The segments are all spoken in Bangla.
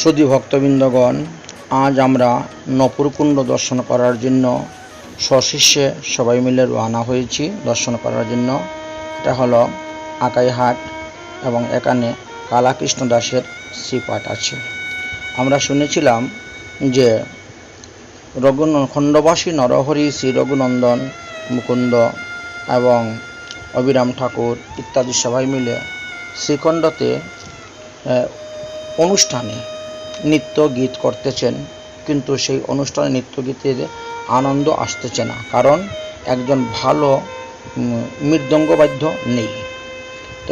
সুধী ভক্তবৃন্দগণ, আজ আমরা নপুরকুণ্ড দর্শন করার জন্য সশিষ্যে সবাই মিলে রওনা হয়েছি দর্শন করার জন্য। এটা হলো আকাইহাট এবং এখানে কালাকৃষ্ণ দাসের শ্রীপাঠ আছে। আমরা শুনেছিলাম যে রঘুন খণ্ডবাসী নরহরি শ্রী রঘুনন্দন, মুকুন্দ এবং অবিরাম ঠাকুর ইত্যাদি সবাই মিলে শ্রীখণ্ডতে অনুষ্ঠানে নৃত্য গীত করতেছেন, কিন্তু সেই অনুষ্ঠানে নৃত্য গীতের আনন্দ আসতেছে না, কারণ একজন ভালো মৃদঙ্গবাদ্য নেই।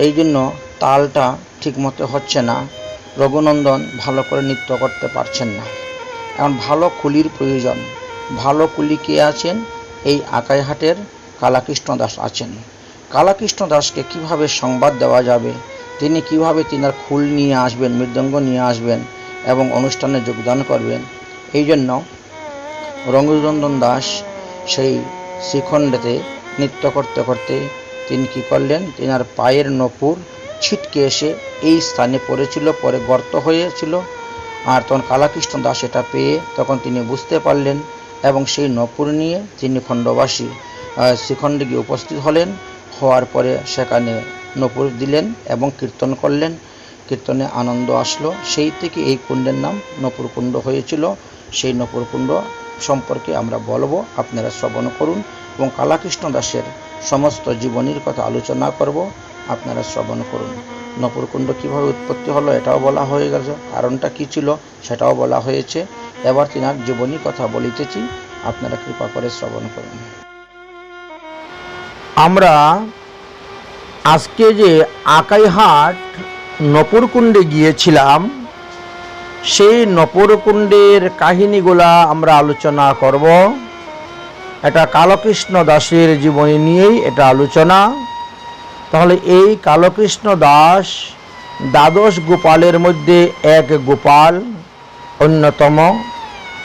এই জন্য তালটা ঠিকমতো হচ্ছে না, রঘুনন্দন ভালো করে নৃত্য করতে পারছেন না। এখন ভালো কুলির প্রয়োজন, ভালো কুলি কে আছেন? এই আকাইহাটের কালাকৃষ্ণ দাস আছেন। কালাকৃষ্ণ দাসকে কীভাবে সংবাদ দেওয়া যাবে? তিনি কীভাবে তিনার খুল নিয়ে আসবেন, মৃদঙ্গ নিয়ে আসবেন? এবং অনুষ্ঠানে যোগদান করবেন। এই জন্য রঘুনন্দন দাস সেই শ্রীখণ্ডেতে নৃত্য করতে করতে তিনি কী করলেন? তিনার পায়ের নপুর ছিটকে এসে এই স্থানে পড়েছিল, পরে গর্ত হয়েছিল। আর তখন কালাকৃষ্ণ দাস এটা পেয়ে তখন তিনি বুঝতে পারলেন এবং সেই নপুর নিয়ে তিনি খণ্ডবাসী শ্রীখণ্ডে গিয়ে উপস্থিত হলেন, হওয়ার পরে সেখানে নপুর দিলেন এবং কীর্তন করলেন। কীর্তনে আনন্দ আসলো। সেই থেকে এই কুণ্ডের নাম নপুর কুণ্ড হয়েছিল। সেই নপুর কুণ্ড সম্পর্কে আমরা বলব, আপনারা শ্রবণ করুন এবং কালাকৃষ্ণ দাসের সমস্ত জীবনীর কথা আলোচনা করব, আপনারা শ্রবণ করুন। নপুরকুণ্ড কীভাবে উৎপত্তি হলো এটাও বলা হয়ে গেছে। কারণটা কী ছিল সেটাও বলা হয়েছে। এবার তিনার জীবনী কথা বলিতেছি, আপনারা কৃপা করে শ্রবণ করুন। আমরা আজকে যে আকাইহাট নপুরকুণ্ডে গিয়েছিলাম, সেই নপুরকুণ্ডের কাহিনীগুলা আমরা আলোচনা করব। এটা কালকৃষ্ণ দাসের জীবনী নিয়েই এটা আলোচনা। তাহলে এই কালকৃষ্ণ দাস দ্বাদশ গোপালের মধ্যে এক গোপাল, অন্যতম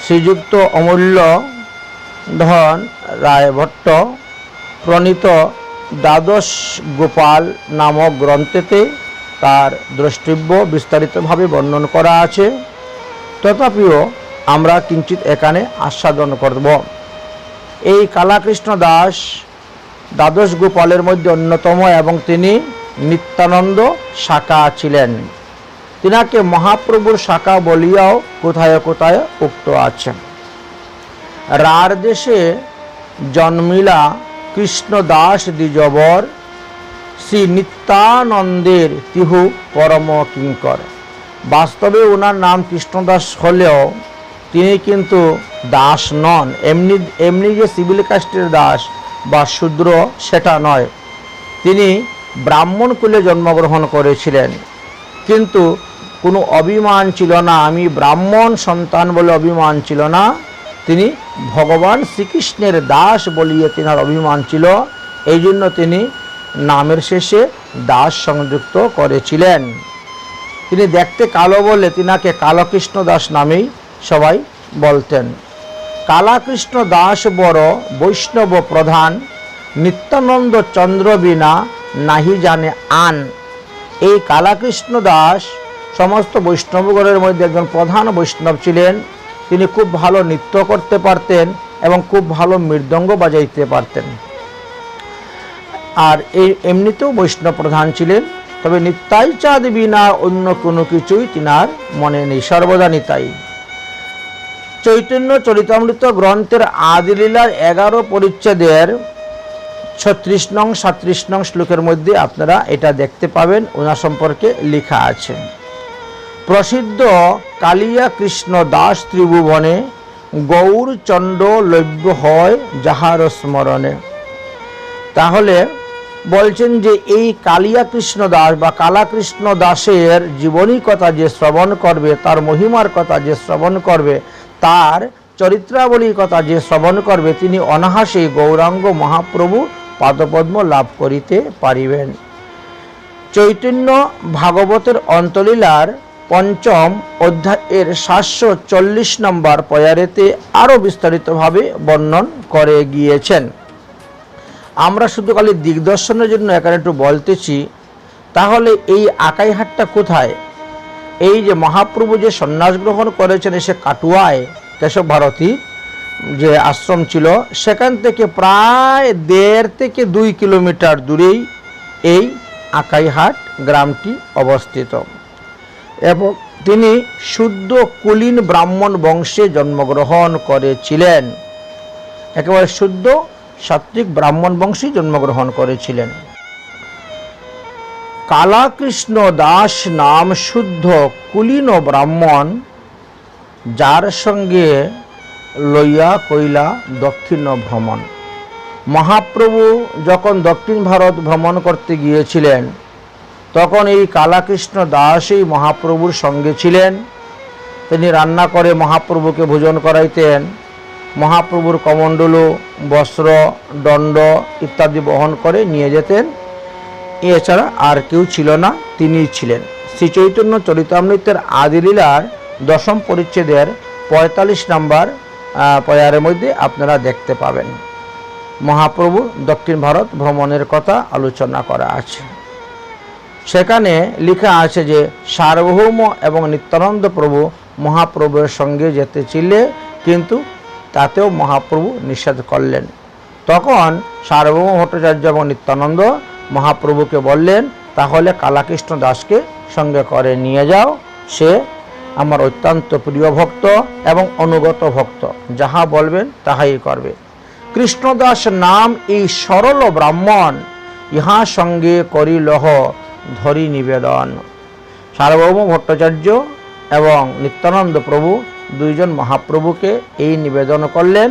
শ্রীযুক্ত অমূল্য, ধন রায়ভট্ট, প্রণীত দ্বাদশ গোপাল নামক গ্রন্থেতে তার দ্রষ্টব্য বিস্তারিতভাবে বর্ণন করা আছে। তথাপিও আমরা কিঞ্চিত এখানে আস্বাদন করব। এই কালাকৃষ্ণ দাস দ্বাদশ গোপালের মধ্যে অন্যতম এবং তিনি নিত্যানন্দ শাখা ছিলেন। তিনাকে মহাপ্রভুর শাখা বলিয়াও কোথায় কোথায় উক্ত আছেন রার দেশে জন্মিলা কৃষ্ণ দাস দ্বিজবর শ্রী নিত্যানন্দের তিহু পরম কিঙ্কর। বাস্তবে ওনার নাম কৃষ্ণদাস হলেও তিনি কিন্তু দাস নন। এমনি এমনি যে সিভিল কাস্টের দাস বা শূদ্র সেটা নয়। তিনি ব্রাহ্মণ কুলে জন্মগ্রহণ করেছিলেন। কিন্তু কোনো অভিমান ছিল না। আমি ব্রাহ্মণ সন্তান বলে অভিমান ছিল না। তিনি ভগবান শ্রীকৃষ্ণের দাস বলিয়ে তিনার অভিমান ছিল। এই জন্য তিনি নামের শেষে দাস সংযুক্ত করেছিলেন। তিনি দেখতে কালো বলে তিনাকে কালকৃষ্ণ দাস নামেই সবাই বলতেন। কালাকৃষ্ণ দাস বড় বৈষ্ণব প্রধান, নিত্যানন্দ চন্দ্র বিনা নাহি জানে আন। এই কালাকৃষ্ণ দাস সমস্ত বৈষ্ণবগণের মধ্যে একজন প্রধান বৈষ্ণব ছিলেন। তিনি খুব ভালো নৃত্য করতে পারতেন এবং খুব ভালো মৃদঙ্গ বাজাইতে পারতেন। আর এই এমনিতেও বৈষ্ণব প্রধান ছিলেন, তবে নিতাই চাঁদ বিনা অন্য কোনো কিছুই তিনার মনে নেই, সর্বদা নিতাই। চৈতন্য চরিতামৃত গ্রন্থের আদিলীলার এগারো পরিচ্ছেদের ছত্রিশ নং, সাত্রিশ নং শ্লোকের মধ্যে আপনারা এটা দেখতে পাবেন, ওনার সম্পর্কে লেখা আছে। প্রসিদ্ধ কালিয়া কৃষ্ণ দাস ত্রিভুবনে গৌর চণ্ড লভ্য হয় যাহার স্মরণে। তাহলে বলছেন যে এই কালিয়া কৃষ্ণ দাস বা কালাকৃষ্ণ দাসের জীবনী কথা যে শ্রবণ করবে, তার মহিমার কথা যে শ্রবণ করবে, তার চরিত্রাবলীর কথা যে শ্রবণ করবে, তিনি অনাহাসে গৌরাঙ্গ মহাপ্রভু পাদপদ্ম লাভ করিতে পারিবেন। চৈতন্য ভাগবতের অন্তলীলার পঞ্চম অধ্যায়ের সাতশো চল্লিশ নম্বর পয়ারেতে আরও বিস্তারিতভাবে বর্ণন করে গিয়েছেন। আমরা শুধু খালি দিগদর্শনের জন্য এখানে একটু বলতেছি, তাহলে এই আকাইহাটটা কোথায়? এই যে মহাপ্রভু যে সন্ন্যাস গ্রহণ করেছেন সে কাটুয়ায়, কেশব ভারতী যে আশ্রম ছিল, সেখান থেকে প্রায় দেড় থেকে দুই কিলোমিটার দূরেই এই আকাইহাট গ্রামটি অবস্থিত। এবং তিনি শুদ্ধ কুলীন ব্রাহ্মণ বংশে জন্মগ্রহণ করেছিলেন। একেবারে শুদ্ধ সাত্বিক ব্রাহ্মণ বংশে জন্মগ্রহণ করেছিলেন। কালাকৃষ্ণ দাস নাম শুদ্ধ কুলীন ব্রাহ্মণ, যার সঙ্গে লইয়া কইলা দক্ষিণ ভ্রমণ। মহাপ্রভু যখন দক্ষিণ ভারত ভ্রমণ করতে গিয়েছিলেন, তখন এই কালাকৃষ্ণ দাস এই মহাপ্রভুর সঙ্গে ছিলেন। তিনি রান্না করে মহাপ্রভুকে ভোজন করাইতেন। মহাপ্রভুর কমণ্ডলু, বস্ত্র, দণ্ড ইত্যাদি বহন করে নিয়ে যেতেন। এছাড়া আর কেউ ছিল না, তিনিই ছিলেন। শ্রী চৈতন্য চরিতামৃতের আদিলীলার দশম পরিচ্ছেদের পঁয়তাল্লিশ নম্বর পয়ারের মধ্যে আপনারা দেখতে পাবেন। মহাপ্রভু দক্ষিণ ভারত ভ্রমণের কথা আলোচনা করা আছে। সেখানে লেখা আছে যে, সার্বভৌম এবং নিত্যানন্দ প্রভু মহাপ্রভুর সঙ্গে যেতে ছিলে, কিন্তু তাতেও মহাপ্রভু নিষেধ করলেন। তখন সার্বভৌম ভট্টাচার্য এবং নিত্যানন্দ মহাপ্রভুকে বললেন, তাহলে কালাকৃষ্ণ দাসকে সঙ্গে করে নিয়ে যাও। সে আমার অত্যন্ত প্রিয় ভক্ত এবং অনুগত ভক্ত। যাহা বলবেন তাহাই করবে। কৃষ্ণদাস নাম এই সরল ব্রাহ্মণ ইহা সঙ্গে করিলহ ধরি নিবেদন। সার্বভৌম ভট্টাচার্য এবং নিত্যানন্দ প্রভু দুইজন মহাপ্রভুকে এই নিবেদন করলেন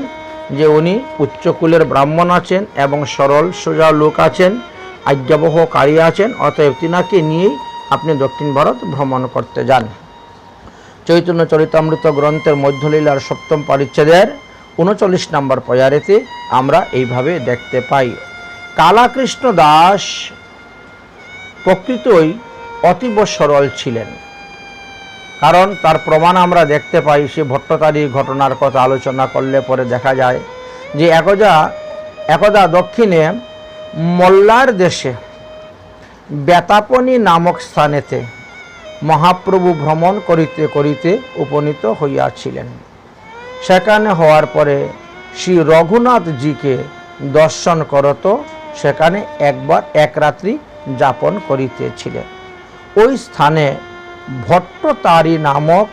যে উনি উচ্চকুলের ব্রাহ্মণ আছেন এবং সরল সোজা লোক আছেন, আজ্ঞাবহকারী আছেন, অতএব তিনাকে নিয়েই আপনি দক্ষিণ ভারত ভ্রমণ করতে যান। চৈতন্য চরিতামৃত গ্রন্থের মধ্যলীলার সপ্তম পরিচ্ছেদের উনচল্লিশ নম্বর পয়ারেতে আমরা এইভাবে দেখতে পাই। কালাকৃষ্ণ দাস প্রকৃতই অতীব সরল ছিলেন। কারণ তার প্রমাণ আমরা দেখতে পাই, সে ভট্টতারী ঘটনার কথা আলোচনা করলে পরে দেখা যায় যে একদা একদা দক্ষিণে মোল্লার দেশে বেতাপনি নামক স্থানেতে মহাপ্রভু ভ্রমণ করিতে করিতে উপনীত হইয়াছিলেন। সেখানে হওয়ার পরে শ্রী রঘুনাথজিকে দর্শন করত, সেখানে একবার এক রাত্রি যাপন করিতেছিলেন। ওই স্থানে ভট্টতারী নামক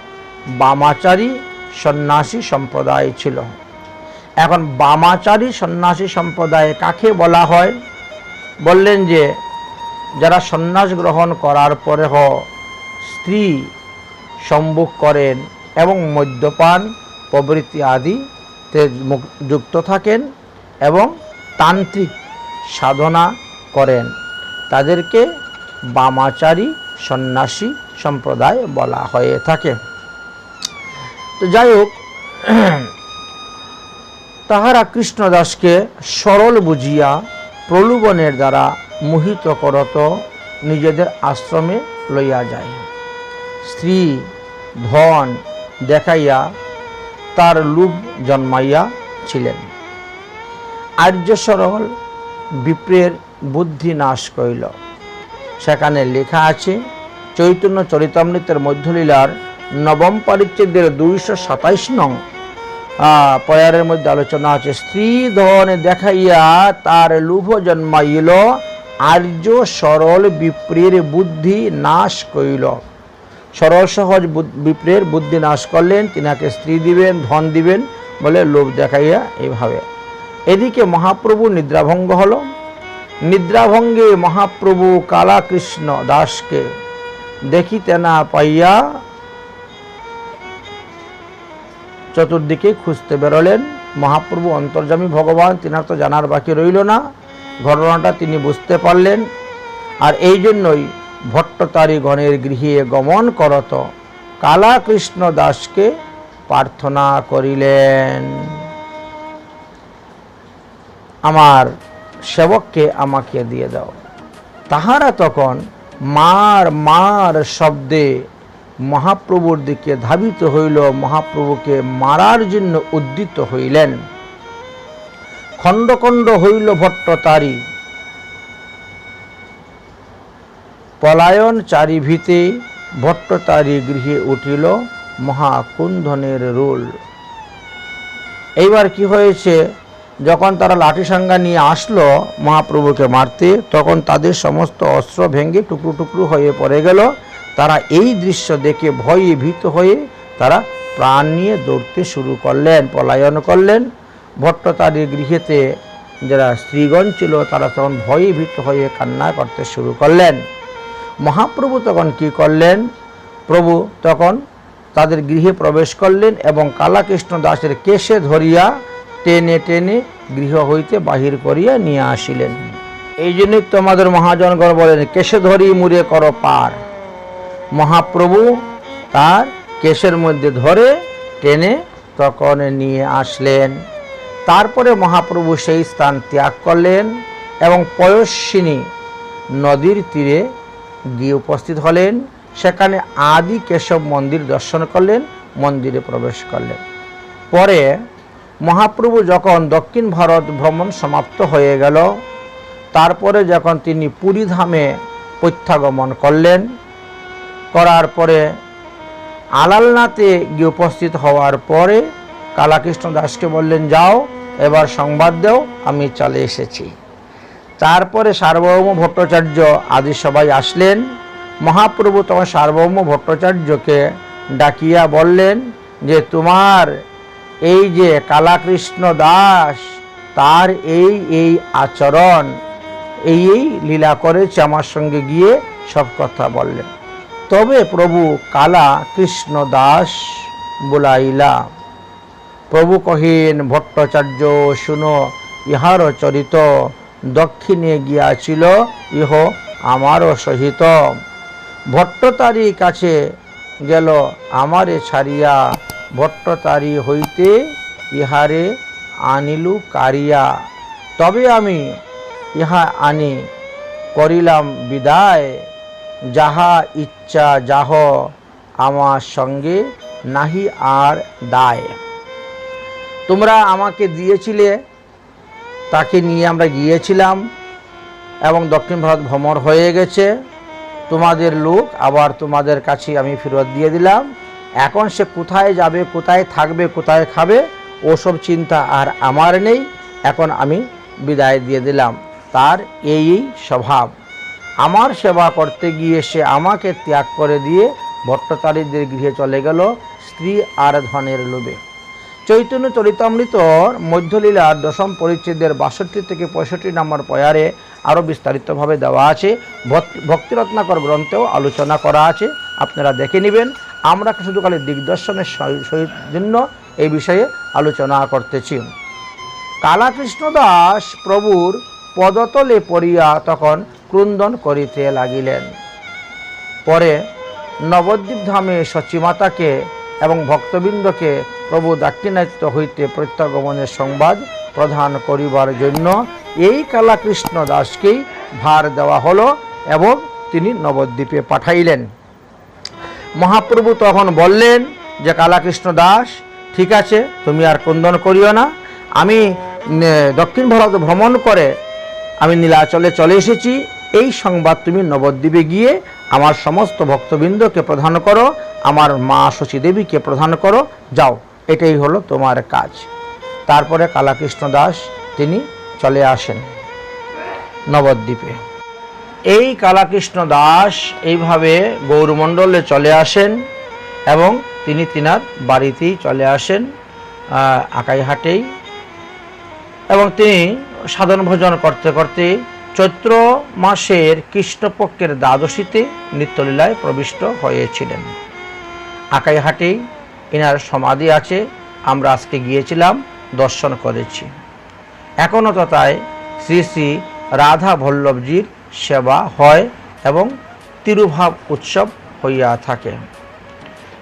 বামাচারী সন্ন্যাসী সম্প্রদায় ছিল। এখন বামাচারী সন্ন্যাসী সম্প্রদায় কাকে বলা হয়? বললেন যে, যারা সন্ন্যাস গ্রহণ করার পরে হ স্ত্রী সম্মুখ করেন এবং মদ্যপান প্রবৃত্তি আদিতে যুক্ত থাকেন এবং তান্ত্রিক সাধনা করেন। তাদেরকে বামাচারী সন্ন্যাসী সম্প্রদায় বলা হয়ে থাকে। তো যাই হোক, তাহারা কৃষ্ণদাসকে সরল বুঝিয়া প্রলোভনের দ্বারা মোহিত করত, নিজেদের আশ্রমে লইয়া যায়। স্ত্রী ধন দেখাইয়া তার লোভ জন্মাইয়া ছিলেন। আর্য সরল বিপ্রের বুদ্ধি নাশ করিল। সেখানে লেখা আছে চৈতন্য চরিতামৃতের মধ্যলীলার নবম পরিচ্ছেদের দুইশো সাতাইশ নং পয়ারের মধ্যে আলোচনা আছে, স্ত্রী ধন দেখাইয়া তার লোভ জন্মাইল, আর্য সরল বিপ্রের বুদ্ধি নাশ করিল সরল সহজ বিপ্রের বুদ্ধি নাশ করলেন, তিনাকে স্ত্রী দিবেন, ধন দিবেন বলে লোভ দেখাইয়া এইভাবে এদিকে মহাপ্রভু নিদ্রাভঙ্গ হল। নিদ্রাভঙ্গে মহাপ্রভু কালাকৃষ্ণ দাসকে দেখিতে না পাইয়া চতুর্দিকে খুঁজতে বেরোলেন। মহাপ্রভু অন্তর্যামী ভগবান, তিনার তো জানার বাকি রইল না। ঘটনাটা তিনি বুঝতে পারলেন। আর এই জন্যই ভট্টতারী গণের গৃহে গমন করত। কালাকৃষ্ণ দাসকে প্রার্থনা করিলেন। আমার সেবককে আমাকে দিয়ে দাও। তাহারা তখন মার মার শব্দে মহাপ্রভুর দিকে ধাবিত হইল, মহাপ্রভুকে মারার জন্য উদ্যত হইলেন। খণ্ড খণ্ড হইল ভট্টতারী। পলায়ন চারিভিতে ভট্ট তারি গৃহে উঠিল, মহাকুন্ধনের রোল। এইবার কি হয়েছে? যখন তারা লাঠি সাঙ্গা নিয়ে আসলো মহাপ্রভুকে মারতে, তখন তাদের সমস্ত অস্ত্র ভেঙে টুকরো টুকরো হয়ে পড়ে গেল। তারা এই দৃশ্য দেখে ভয়ে ভীত হয়ে তারা প্রাণ নিয়ে দৌড়তে শুরু করলেন, পলায়ন করলেন। ভট্টতারির গৃহেতে যারা স্ত্রীগণ ছিল, তারা তখন ভয়ে ভীত হয়ে কান্না করতে শুরু করলেন। মহাপ্রভু তখন কি করলেন? প্রভু তখন তাদের গৃহে প্রবেশ করলেন এবং কালাকৃষ্ণ দাসের কেশে ধরিয়া টেনে টেনে গৃহ হইতে বাহির করিয়া নিয়ে আসিলেন। এই জন্যই তোমাদের মহাজনগণ বলেন কেশে ধরি মুড়ে করো পার। মহাপ্রভু তার কেশের মধ্যে ধরে টেনে তখন নিয়ে আসলেন। তারপরে মহাপ্রভু সেই স্থান ত্যাগ করলেন এবং পয়স্বিনী নদীর তীরে গিয়ে উপস্থিত হলেন। সেখানে আদি কেশব মন্দির দর্শন করলেন, মন্দিরে প্রবেশ করলেন। পরে মহাপ্রভু যখন দক্ষিণ ভারত ভ্রমণ সমাপ্ত হয়ে গেল, তারপরে যখন তিনি পুরী ধামে প্রত্যাগমন করলেন, করার পরে আলালনাথে গিয়ে উপস্থিত হওয়ার পরে কালাকৃষ্ণ দাসকে বললেন, যাও, এবার সংবাদ দেও, আমি চলে এসেছি। তারপরে সার্বভৌম ভট্টাচার্য আদি সবাই আসলেন। মহাপ্রভু তোমার সার্বভৌম ভট্টাচার্যকে ডাকিয়া বললেন যে, তোমার এই যে কালাকৃষ্ণ দাস, তার এই এই আচরণ, এই এই লীলা করেছে আমার সঙ্গে গিয়ে সব কথা বললেন। তবে প্রভু কালা কৃষ্ণ দাস বুলাইলা, প্রভু কহিন, ভট্টাচার্য, শুনো, ইহার চরিত দক্ষিণে গিয়াছিল, ইহ আমারও সহিত। ভট্টতারি কাছে গেল, আমারে ছাড়িয়া ভট্টতারি হইতে ইহারে আনিলু কারিয়া। তবে আমি ইহা আনি করিলাম বিদায়, যাহা ইচ্ছা যাহ আমার সঙ্গে নাহি আর দায়। তোমরা আমাকে দিয়েছিলে, তাকে নিয়ে আমরা গিয়েছিলাম এবং দক্ষিণ ভারত ভ্রমণ হয়ে গেছে। তোমাদের লোক আবার তোমাদের কাছে আমি ফেরত দিয়ে দিলাম। এখন সে কোথায় যাবে, কোথায় থাকবে, কোথায় খাবে, ওসব চিন্তা আর আমার নেই, এখন আমি বিদায় দিয়ে দিলাম। তার এই স্বভাব। আমার সেবা করতে গিয়ে সে আমাকে ত্যাগ করে দিয়ে ভট্টতারীদের গৃহে চলে গেল স্ত্রী আর ধনের লোভে। চৈতন্য চরিতামৃতর মধ্যলীলার দশম পরিচ্ছেদের বাষট্টি থেকে পঁয়ষট্টি নম্বর পয়ারে আরও বিস্তারিতভাবে দেওয়া আছে। ভক্তি- ভক্তিরত্নাকর গ্রন্থেও আলোচনা করা আছে। আপনারা দেখে নেবেন। আমরা খালি দিগদর্শনের জন্য এই বিষয়ে আলোচনা করতেছি। কালাকৃষ্ণ দাস প্রভুর পদতলে পড়িয়া তখন ক্রন্দন করিতে লাগিলেন। পরে নবদ্বীপ ধামে সচিমাতাকে এবং ভক্তবৃন্দকে প্রভু দাক্ষিণাত্য হইতে প্রত্যাগমনের সংবাদ প্রদান করিবার জন্য এই কালাকৃষ্ণ দাসকেই ভার দেওয়া হলো এবং তিনি নবদ্বীপে পাঠাইলেন। মহাপ্রভু তখন বললেন যে, কালাকৃষ্ণ দাস, ঠিক আছে, তুমি আর ক্রন্দন করিও না। আমি দক্ষিণ ভারত ভ্রমণ করে আমি নীলাচলে চলে এসেছি। এই সংবাদ তুমি নবদ্বীপে গিয়ে আমার সমস্ত ভক্তবৃন্দকে প্রধান করো, আমার মা শচী দেবীকে প্রদান করো, যাও। এটাই হলো তোমার কাজ। তারপরে কালাকৃষ্ণ দাস তিনি চলে আসেন নবদ্বীপে। এই কালাকৃষ্ণ দাস এইভাবে গৌরমণ্ডলে চলে আসেন এবং তিনি তিনার বাড়িতেই চলে আসেন আকাইহাটেই এবং তিনি সাধন ভোজন করতে করতে চৈত্র মাসের কৃষ্ণপক্ষের দ্বাদশীতে নিত্যলীলায় প্রবিষ্ট হয়েছিলেন। আকাইহাটেই এনার সমাধি আছে, আমরা আজকে গিয়েছিলাম, দর্শন করেছি। এখনও তথায় শ্রী শ্রী রাধা বল্লভজির সেবা হয় এবং তিরুভাব উৎসব হইয়া থাকে।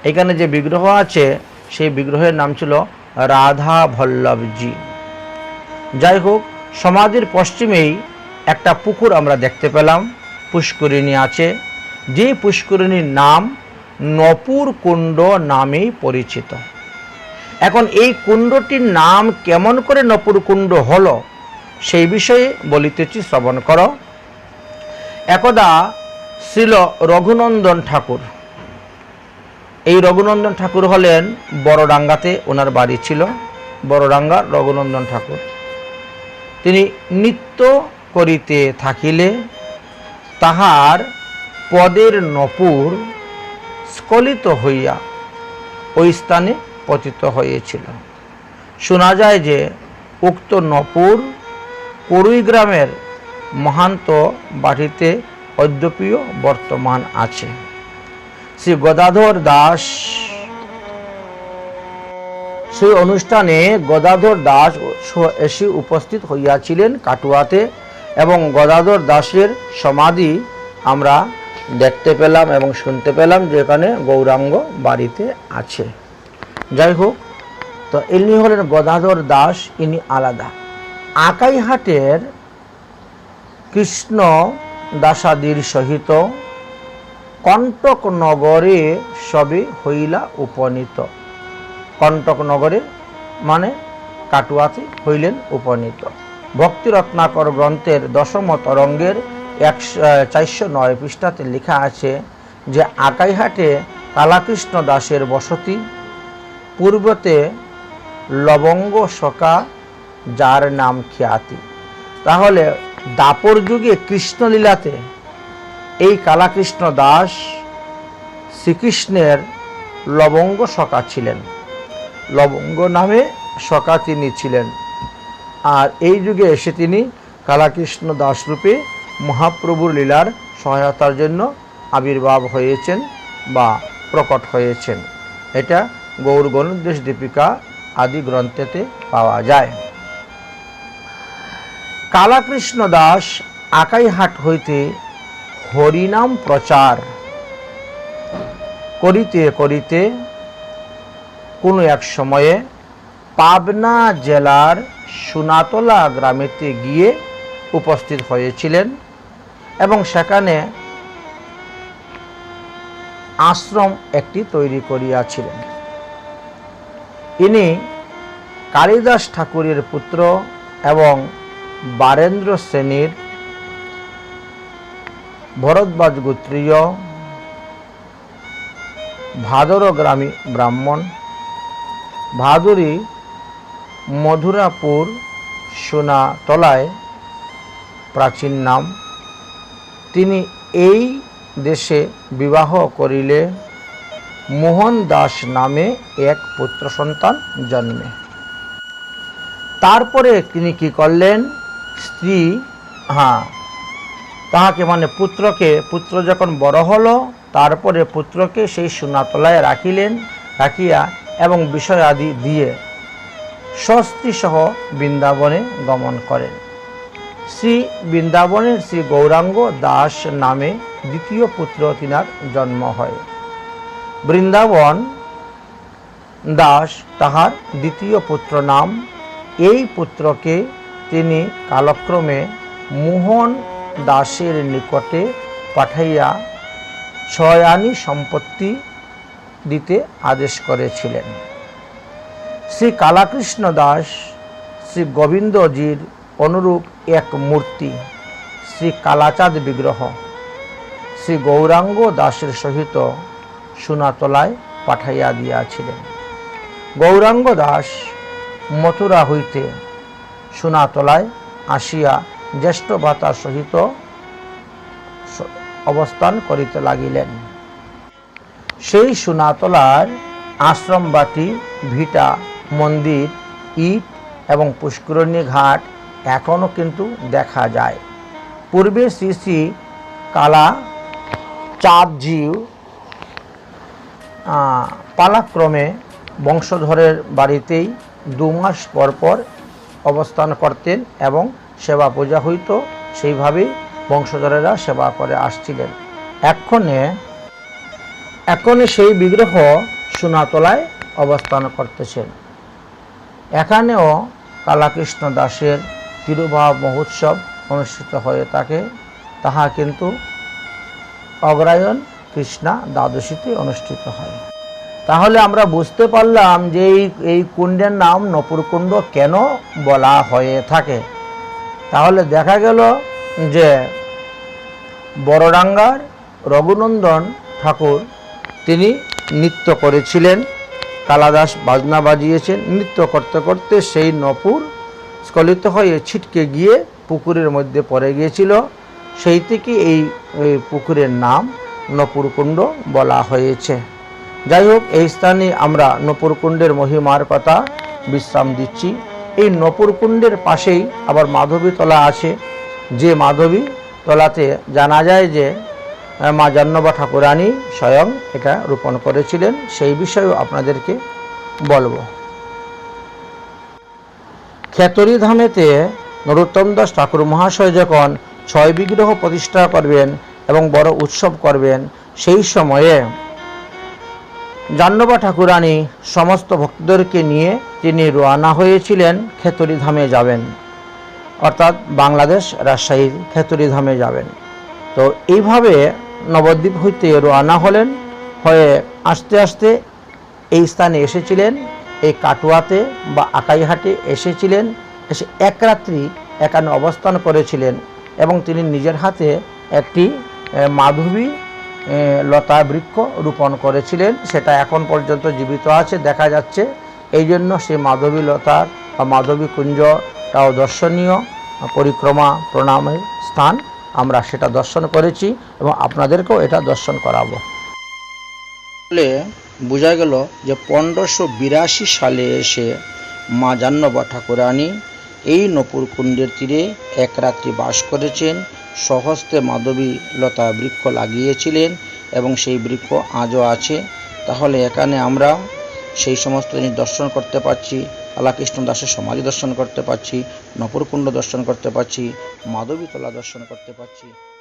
এখানে যে বিগ্রহ আছে, সেই বিগ্রহের নাম ছিল রাধা বল্লভজি যাই হোক, সমাধির পশ্চিমেই একটা পুকুর আমরা দেখতে পেলাম, পুষ্করিণী আছে। যে পুষ্করিণীর নাম নপুর কুণ্ড নামেই পরিচিত। এখন এই কুণ্ডটির নাম কেমন করে নপুর কুণ্ড হলো, সেই বিষয়ে বলিতেছি, শ্রবণ করো। একদা শ্রীল রঘুনন্দন ঠাকুর। এই রঘুনন্দন ঠাকুর হলেন বড়ডাঙ্গাতে ওনার বাড়ি ছিল, বড়ডাঙ্গার রঘুনন্দন ঠাকুর। তিনি নৃত্য করিতে থাকিলে তাহার পদের নপুর স্খলিত হইয়া ওই স্থানে পতিত হয়েছিল। শোনা যায় যে উক্ত নপুর করুই গ্রামের মহান্ত বাটিতে অদ্যপীয় বর্তমান আছে। শ্রী গদাধর দাস সেই অনুষ্ঠানে গদাধর দাস এসে উপস্থিত হইয়াছিলেন কাটুয়াতে এবং গদাধর দাসের সমাধি আমরা দেখতে পেলাম এবং শুনতে পেলাম যে এখানে গৌরাঙ্গ বাড়িতে আছে। যাই হোক, তো ইনি হলেন গদাধর দাস, ইনি আলাদা। আকাইহাটের কৃষ্ণ দাসাদির সহিত কণ্টক নগরে সবে হইলা উপনীত। কণ্টক নগরে মানে কাটুয়াতে হইলেন উপনীত। ভক্তি রত্নাকর গ্রন্থের দশম তরঙ্গের একশো চারশো নয় পৃষ্ঠাতে লেখা আছে যে আকাইহাটে কালাকৃষ্ণ দাসের বসতি, পূর্বতে লবঙ্গ সকা যার নাম খ্যাতি। তাহলে দাপর যুগে কৃষ্ণলীলাতে এই কালাকৃষ্ণ দাস শ্রীকৃষ্ণের লবঙ্গ সকা ছিলেন। লবঙ্গ নামে সকা তিনি ছিলেন। আর এই যুগে এসে তিনি কালাকৃষ্ণ দাস রূপে মহাপ্রভুর লীলার সহায়তার জন্য আবির্ভাব হয়েছেন বা প্রকট হয়েছেন। এটা গৌর গণোদ্দেশ দীপিকা আদি গ্রন্থেতে পাওয়া যায়। কালাকৃষ্ণ দাস আকাইহাট হইতে হরিনাম প্রচার করিতে করিতে কোনো এক সময়ে পাবনা জেলার সুনাতলা গ্রামেতে গিয়ে উপস্থিত হয়েছিলেন এবং সেখানে আশ্রম একটি তৈরি করিয়াছিলেন। ইনি কালিদাস ঠাকুরের পুত্র এবং বারেন্দ্র শ্রেণির ভরদ্বাজ গোত্রীয় ভাদরগ্রামী ব্রাহ্মণ, ভাদুরী মধুরাপুর সোনাতলায় প্রাচীন নাম। তিনি এই দেশে বিবাহ করিলে মোহন দাস নামে এক পুত্র সন্তান জন্মে। তারপরে তিনি কি করলেন? স্ত্রী হ্যাঁ তাহাকে মানে পুত্রকে, পুত্র যখন বড় হলো, তারপরে পুত্রকে সেই সোনাতলায় রাখিলেন, রাখিয়া এবং বিষয় আদি দিয়ে স্বস্ত্রীসহ বৃন্দাবনে গমন করেন। শ্রী বৃন্দাবনের শ্রী গৌরাঙ্গ দাস নামে দ্বিতীয় পুত্র তিনার জন্ম হয়। বৃন্দাবন দাস তাহার দ্বিতীয় পুত্র নাম এই পুত্রকে তিনি কালক্রমে মোহন দাসের নিকটে পাঠাইয়া ছয়ানি সম্পত্তি দিতে আদেশ করেছিলেন। শ্রী কালাকৃষ্ণ দাস, শ্রী গোবিন্দজির অনুরূপ এক মূর্তি, শ্রী কালাচাঁদ বিগ্রহ, শ্রী গৌরাঙ্গ দাসের সহিত সোনাতলায় পাঠাইয়া দিয়াছিলেন। গৌরাঙ্গ দাস মথুরা হইতে সোনাতলায় আসিয়া জ্যেষ্ঠ ভাতার সহিত অবস্থান করিতে লাগিলেন। সেই সোনাতলার আশ্রমবাটি, ভিটা, মন্দির, ইট এবং পুষ্করণী ঘাট এখনও কিন্তু দেখা যায়। পূর্বে শ্রী শ্রী কালা চাঁদজিউ পালাক্রমে বংশধরের বাড়িতেই দু মাস পর পর অবস্থান করতেন এবং সেবা পূজা হইত, সেইভাবেই বংশধরেরা সেবা করে আসছিলেন। এক্ষণে এখনে সেই বিগ্রহ সোনাতলায় অবস্থান করতেছেন। এখানেও কালাকৃষ্ণ দাসের তিরুভাব মহোৎসব অনুষ্ঠিত হয়ে থাকে। তাহা কিন্তু অগ্রায়ণ কৃষ্ণা দ্বাদশীতে অনুষ্ঠিত হয়। তাহলে আমরা বুঝতে পারলাম যে এই এই কুণ্ডের নাম নপুরকুণ্ড কেন বলা হয়ে থাকে। তাহলে দেখা গেল যে বড়ডাঙ্গার রঘুনন্দন ঠাকুর, তিনি নৃত্য করেছিলেন। কালাদাস বাজনা বাজিয়েছেন, নৃত্য করতে করতে সেই নপুর স্খলিত হয়ে ছিটকে গিয়ে পুকুরের মধ্যে পড়ে গিয়েছিল। সেই থেকে এই পুকুরের নাম নপুরকুণ্ড বলা হয়েছে। যাই হোক এই স্থানে আমরা নপুরকুণ্ডের মহিমার কথা বিশ্রাম দিচ্ছি। এই নপুরকুণ্ডের পাশেই আবার মাধবীতলা আছে। যে মাধবী তলাতে জানা যায় যে মা জাহ্নবা ঠাকুরানী স্বয়ং এটা রোপণ করেছিলেন। সেই বিষয়েও আপনাদেরকে বলব। খেতরি ধামেতে নরোত্তম দাস ঠাকুর মহাশয় যখন ছয় বিগ্রহ প্রতিষ্ঠা করবেন এবং বড় উৎসব করবেন, সেই সময়ে জাহ্নবা ঠাকুরানী সমস্ত ভক্তদেরকে নিয়ে তিনি রওনা হয়েছিলেন খেতরি ধামে যাবেন। অর্থাৎ বাংলাদেশ রাজশাহীর খেতরি ধামে যাবেন। তো এইভাবে নবদ্বীপ হইতে রওনা হলেন, হয়ে আস্তে আস্তে এই স্থানে এসেছিলেন, এই কাটুয়াতে বা আকাইহাটে এসেছিলেন, এসে এক রাত্রি এখানে অবস্থান করেছিলেন এবং তিনি নিজের হাতে একটি মাধবী লতা বৃক্ষ রোপণ করেছিলেন। সেটা এখন পর্যন্ত জীবিত আছে, দেখা যাচ্ছে। এই জন্য সেই মাধবী লতার বা মাধবী কুঞ্জটাও দর্শনীয়, পরিক্রমা, প্রণামের স্থান। আমরা সেটা দর্শন করেছি এবং আপনাদেরকেও এটা দর্শন করাবো। ফলে বোঝা গেল যে পনেরোশো বিরাশি সালে এসে মা জাহ্নবা ঠাকুরানী এই নপুর কুণ্ডের তীরে এক রাত্রি বাস করেছেন। সহস্তে মাধবী লতা বৃক্ষ লাগিয়েছিলেন এবং সেই বৃক্ষ আজও আছে। তাহলে এখানে আমরা সেই সমস্ত জিনিস দর্শন করতে পারছি আলাকৃষ্ণ দাসের সমাধি দর্শন করতে পারছি, নপুরকুণ্ড দর্শন করতে পারছি, মাধবীতলা দর্শন করতে পারছি।